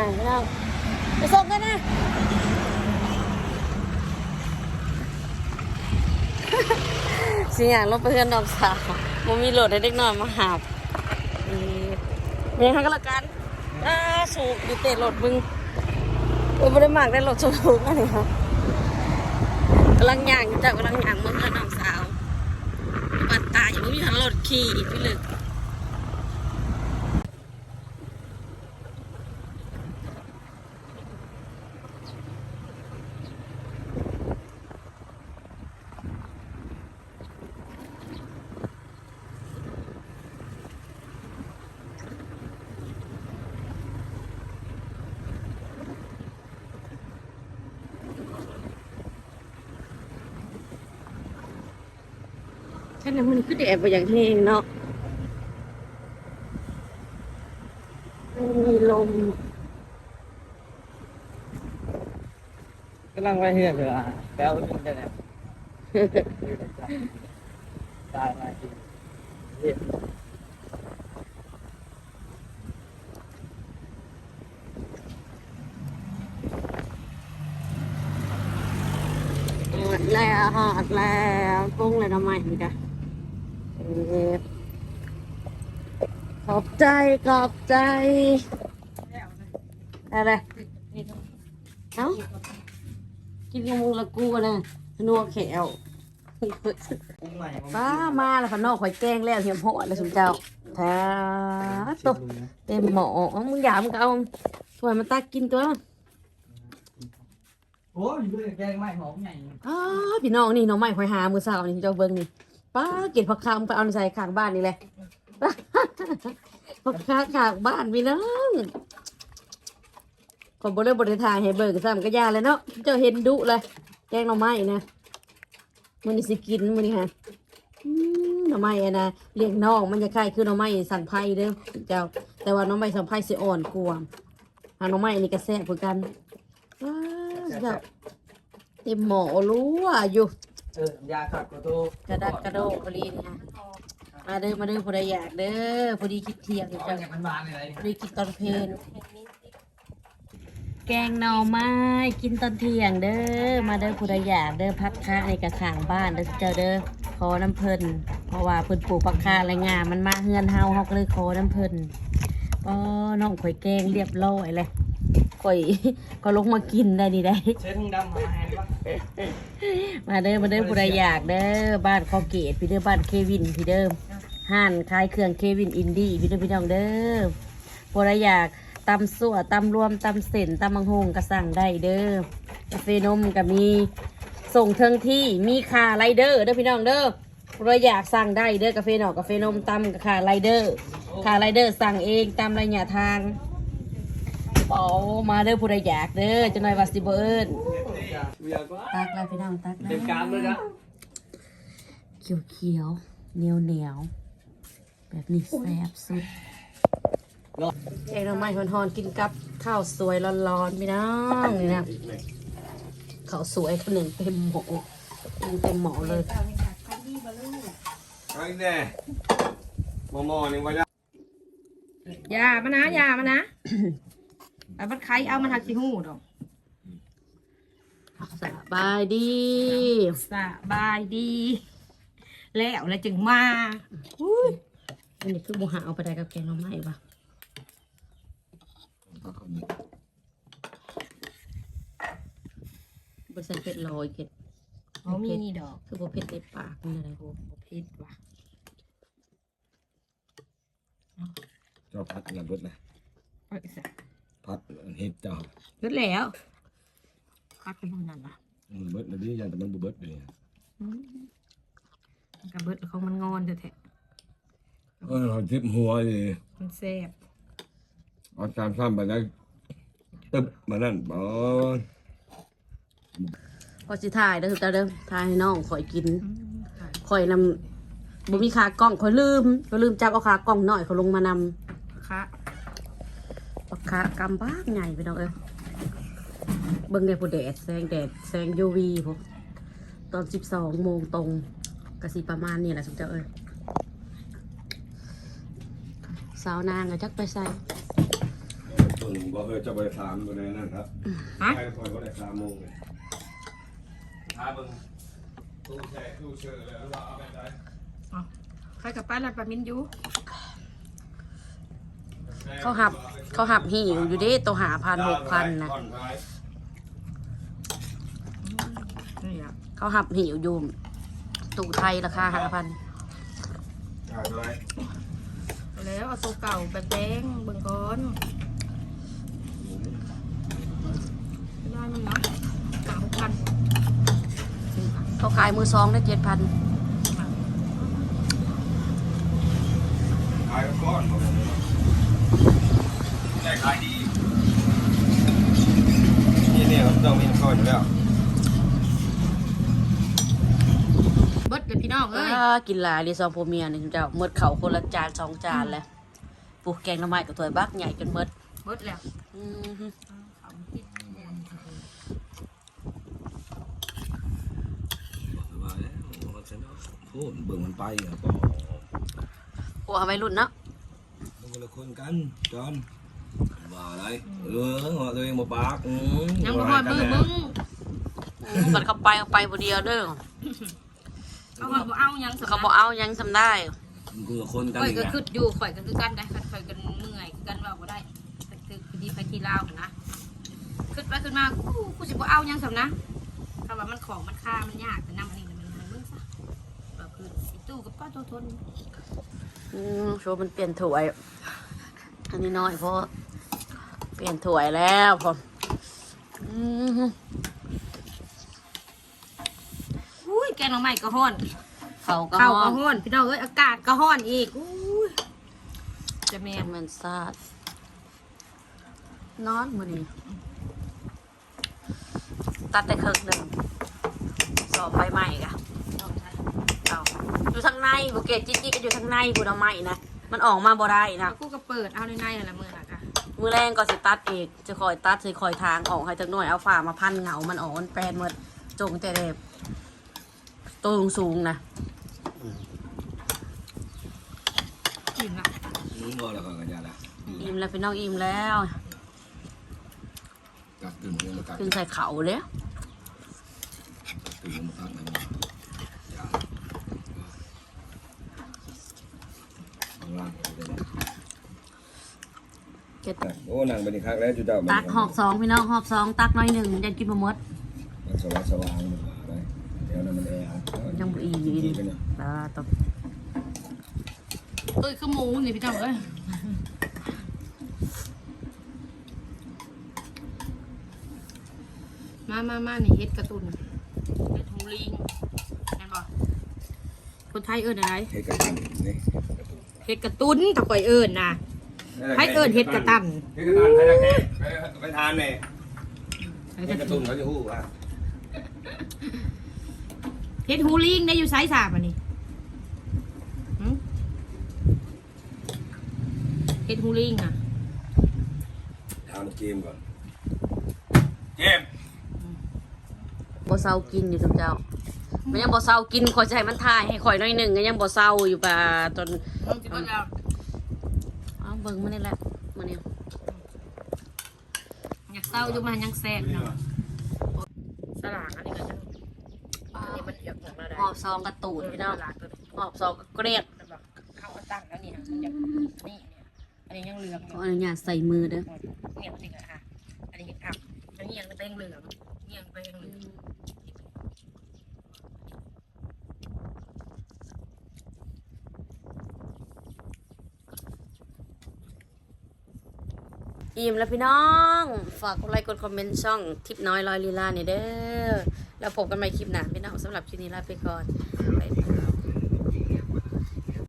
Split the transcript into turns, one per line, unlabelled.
อย่างพี่น้องไปส่งกันนะสิอย่างลงไปเพื่อนน้องสาวมันมีโหลดให้เด็กน้อยมาหาบมียให้กันละกันอ่าสูบอยู่เตะโหลดมึงโอ้ยไม่ได้มากได้โหลดสูงๆอันนี้ครับกำลังย่างจ้ะกำลังย่างมึงกับน้องสาวปัดตาอยู่ไม่มีทางโหลดขี่อีกพี่เลย นั้นมันคือแดดไปอย่างนี้เองเนาะไม่มีลม
กำลังไปเฮือนเลยอะแปลว่าเป็นไงตายมาทีเรียน
หอดแล้วหอดแล้วปรุงเลยทำไมมันกันเอ๊ะ ขอบใจ ขอบใจ อะไรเอ้ากินกับมูละกูนะนัวแขว
อุ้มใหม่
ป้ามาแล้วพะนอกข่อยแกงแล้วเหียมโหดเลยสมเจ้าแท้ตัวเต็มหม้อเอามึงอยากมึงก็เอาถ้วยมาตักกินตัว
โอ้ยดูแกงใหม่หอมใหญ่
อ้าพี่น้องนี่หน้องใหม่ข่อยหามือสาวนี่เจ้าเบิ่งนี่ ป้าเก็บผักคำไปเอาใส่ข้างบ้านนี่แหละผักคาข้างบ้านพี่น้องขอบ่ได้บ่ได้ถ่ายให้เบิ่งซ้ำก็ยาเลยเนาะเจ้าเห็นดุเลยแกงหน่อไม้นะมื้อนี้สิกินมื้อนี้ฮะหน่อไม้อะนะเลี้ยงน้องมันจะคล้ายคือหน่อไม้สันไผ่เด้อเจ้า แต่ว่าหน่อไม้สันไผ่สิอ่อนกว่าหาหน่อไม้นนี้ก็แซ่บเหมือนกันว้าเจ้าเต็มหม้อรู้ว่าอยู่
เออยาขัดกระโต
กระดักกระโดดพอดีนี่ฮะมาเด้อมาเด้อพอดีอยากเด้อพอดีคิดเที่ยงอยู่
เอา
จัง
อย่างมันบานอะไร
พอดีกินตอนเพลนแกงหน่อไม้กินตอนเที่ยงเด้อ มาเด้อพอดีอยากเด้อพักค้าในกระถางบ้านเด้อเจ้าเด้อขอน้ำเพิ่นเพราะว่าเพิ่นปลูกผักคาอะไรงามมันมาเฮือนเฮาเฮาก็เลยขอน้ำเพิ่นก็น้องข่อยแกงเรียบร้อยเลย ข่อยก็ลงมากินได้ดีได้
เช็ดทุ่งดำมาให้ปะ
มาเด้อมาเด้อผู้ใดอยากเด้อบ้านคอเกตพี่เด้อบ้านเควินพี่เด้อห้านขายเครื่องเควินอินดี้พี่เด้อพี่น้องเด้อผู้ใดอยากตำสั่วตำรวมตำเส้นตำมังหงก็สั่งได้เด้อกาแฟนมก็มีส่งเทิงที่มีคาไรเดอร์เด้อพี่น้องเด้อผู้ใดอยากสั่งได้เด้อกาแฟหนอกกาแฟนมตำกับคาไรเดอร์คาไรเดอร์สั่งเองตามระยะทาง เป๋ามาเด้อผู้ใดอยากเด้อจะหน่อยวาสติเบิร์น
เบียร์ก็
ตักแล้วพี่น้องตักแล้ว
เต็มกรามเลยนะ
เขียวเขียวๆเหนียวเหนียวๆแบบนี้แซ่บสุดเอ้เราไม่หอนๆกินกับข้าวสวยร้อนๆพี่น้องนี่นะข้าวสวยคนหนึ่งเต็มหม้อกินเต็มหม้อเลย
ไอ้แน่มอมอนี่ว่าจะ
ยามานะยามานะ แต่มันใครเอามันหักสิหูดอก
สบายดี
สบายดี แล้วแล้วจึงมา
อันนี้คือบูหาเอาไปได้กับแกงหน่อไม้ปะบริษัทเผ็ดลอยเผ็ด
เขามีดอก
คือบ่เผ็ดในปากนี่อะไร
โอ้โหพิษว่ะ
เจ้าพัดกันรถนะ
ไปซะ
พัด เฮ็ดเจ้า
เบิดแล้วคัดเป็นคนนั้นล่ะ
มันเบิดเลยดิยันแต่มันบ่เบิดเลย
มันกระเบิดของมันงอนแท้
เออเขาทิพหัวนี่
ๆมันแซ่บ
เอาตามซ้ำไปได้ตึ๊บมานั่นบอล
พอสิถ่ายเด้อแต่เด้อถ่ายให้น้องข่อยกินข่อยนำบ่มีขากล้องข่อยลืมข่อยลืมจับเอาขากล้องหน่อยเขาลงมานำ
ค่ะ
ปาก ขากำบ้างใหญ่ไปน้องเอ้ยเบิ่งแดดผู้แดดแสงแดดแสง UV พวกตอน12โมงตรงกสิประมาณนี้แหละสมเจ้าเอ้ยสาวนางก็จักไปใส่
ตัวงบ่เคยจะไปถามบ่ได้นั่นครับ
ฮะ
ไปคอยบ่ได้สามโมงเลยถามเบิ่งตู้แช่ตู้เชื่อแล้วว่าเอาไปได้
ใครกับป้าลัดปลามินอยู่
เขาหับ เขาหับหิวอยู่เดิตัวหาพันหกพันนะ
ผ่อคลาย
นี่อะ
เขาหับหิวอยู่ตู่ไทยราคาห้าพัน
จ่ายเท่าไหร่
เอาแล้วเอาตัวเก่าแบบแดงเบิ่งก่อนไม่ได้มันเนาะสามพัน
เขาขายมือซองได้เจ็ดพัน
ขายก้อน บ่ขายดีนี่เนี่ยมันต้องมีก้อนอยู่แล้ว
เบิดเลยพี่น้องเอ้ย
อ่ากินหลายรีซองโพเมียนี่เจ้าเมดเข่าคนละจานสองจานแล้วปลูกแกงหน้ำไม้กับถ้วยบักใหญ่จนเมด
เบิดแล้ว
อือฮึ
ว่าแล้วมันจะเนะโอ้เบิ่งมันไปอะก็
หัววัยรุ่นเนาะ
มันคนละคนกันจอน ว่าอะไรเออว่าตัวเองมาปากอืม
ยังบ่พอดมือมึง
บัดเขาไปเอาไปบ่เดียวเด้อ
เอาว่าบ่เอายังสำหรับ
เขาบอกเอายังทำได้
มันคนละคนกัน
ข่อย
อีก
ก็
นะ
คึดอยู่ข่อยก็คือกันได้ข่อยก็เมื่อยคือกันว่าบ่ได้คือคือดีไปที่ลาวหั่นนะคึดไปขึ้นมากูกูสิบ่เอายังสำนะถ้าว่ามันของมันค่ามันยากแต่นำอันนี้มันมันมึงซะก็คือไอ้ตู้กับป้าตัวทน
อืมโชว์มันเปลี่ยนถ้วยอันนี้น้อยเพราะ เปลี่ยนถ้วยแล้วพออืม
อุ้ยแกงหน่อไม้ก็ฮ้อน
เขาก็
ข้าว
ห้อ
ก็
ง
ฮ้อนพี่น้องเอ้ยอากาศก็ฮ้อนอีกอุ้ยจะแม่
แอน
น
แมนซาดนอนมือนี้ตัดได้ครึ่งหนึ่งสอบไฟใหม่กะเอาอยู่ทางในบุเกตจิ๊กจิ๊กก็อยู่ทางในบุดเอาไม้นะมันออกมาบ่ได้นะ
แล้วกูก็เปิดเอาในในนั่นแหละมือน่ะค่ะ
มือแรงก็สิตัดเองจะคอยตัดสิคอยทางออกให้จักหน่อยเอาฝ่ามาพันเหงามันออกมันแปลนหมดจงแต่เด็บตัวสูงๆนะ
กินละ
มึงบ่แล้วก็กันยาละ
อิ่มแล้วพี่น้องอิ่มแล้ว
กัดกึ่งเลยมากัด
ขึ้นใส่เขาเลย
กึ่งมากัดนะยาข้างล่างก็ได้
เก็ด
โอ้นางเป็นอีกครั้งแล้วจุดเจ้า
ตักหอบสองพี่น้องหอบสองตักน้อยหนึ่งยังกินบะมด
มันสว่างสว่างมันมาได้เดี๋ยวนั้นมันแอร์
ยังบ่อิ่มอยู่
ดี
ดี
กันเนี่ย
ตาตบ
เอ้ยคือหมูนี่พี่น้องเอ้ยมามามานี่เฮ็ดการ์ตูนเฮ็ดหูลิงแม่นบ่คนไทยเอิ้นอะไร
เฮ็ดกันนี่
เฮ็ดการ์ตูนตะก่อยเอิ้นน่ะ ไผเอิ้นเฮ็ดกระตัน
เฮ็ดกระตันใครจะแข่ไปทานเนี่ยเฮ็ดกระตุ้นเขาจะฮู้ว่า
เฮ็ดหูลิงได้อยู่ไสสามอันนี้หึเฮ็ดหูลิงอะ
ถามเกมก่อนเกม
บ่เศร้ากินอยู่ทุกเจ้า มันยังบ่เศร้ากินขอยจะให้มันทายให้ข่อยน้อยหนึ่งก็ยังบ่เศร้าอยู่ป่าตอน
มันสิบ่แล้ว
เอาเบิ่งมันนี่แหละมันนี่
อยากเศร้าอยู่มันยังแซ่บเนาะสลากอันนี้ก็จะอันนี้มันอยากของเราได้
หอบซองกระตูดพี่น้อง
สลากตัวนี้
หอบซองกระเกรียก
เข้าเอาตั้งแล้วนี่นะมันจะนี่เนี่ยอันนี้ยังเหลือง
ข
อ
อยู่อนุญาตใส่มือเด้อ
เนี่ยมันนี่ก็ค่ะอันนี้อับอันนี้ยังไปยังเหลืองนี่ยังไปยังเหลือง
ดีมแล้วพี่น้อง ฝากกดไลค์กดคอมเมนต์ช่องทิปน้อยลอยลีลาเนี่ยเด้อแล้วพบกันใหม่คลิปหน้าพี่น้องสำหรับคลิปนี้ลาไปก่อนบ๊ายบาย